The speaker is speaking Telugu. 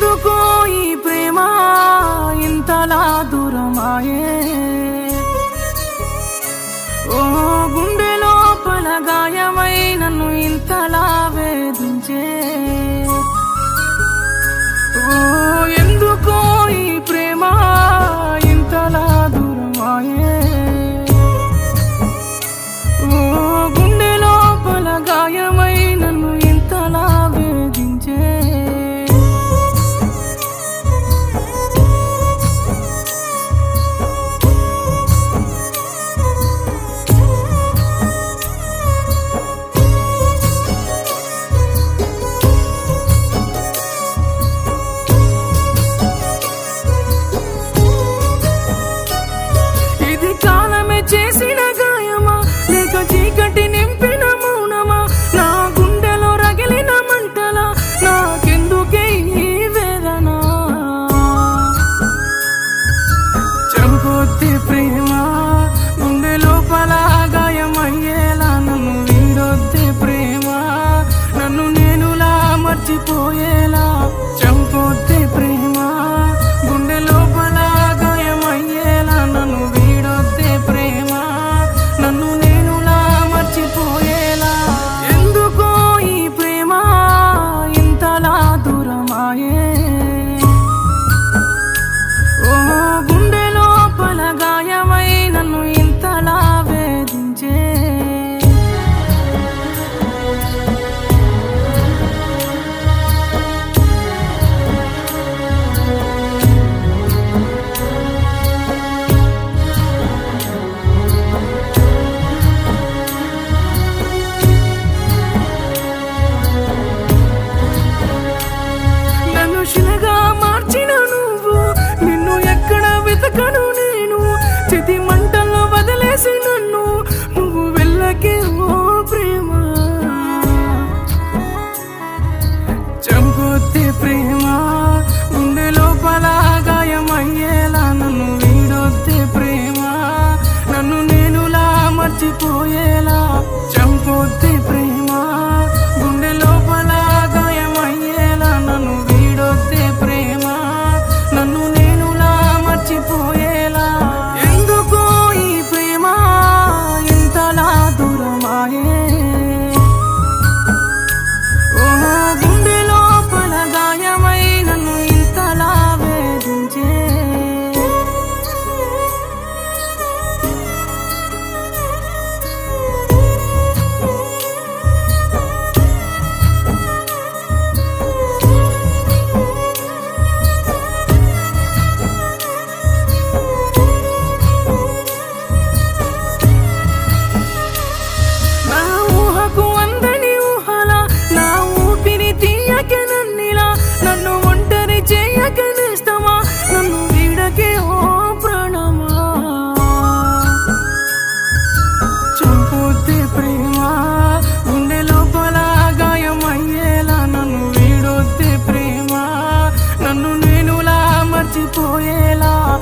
ఎందుకో ఈ ప్రేమ ఇంతలా దూరమాయే? గుండెలో చీకటి నింపిన మౌనమా? నా గుండెలో రగిలిన మంటల? నాకెందుకే ఈ వేదన? చెంపొత్తి ప్రేమ గుండె లోపల గాయమయ్యేలా నన్ను వీడొత్తి ప్రేమ? నన్ను నేనులా మర్చిపోయేలా tu ela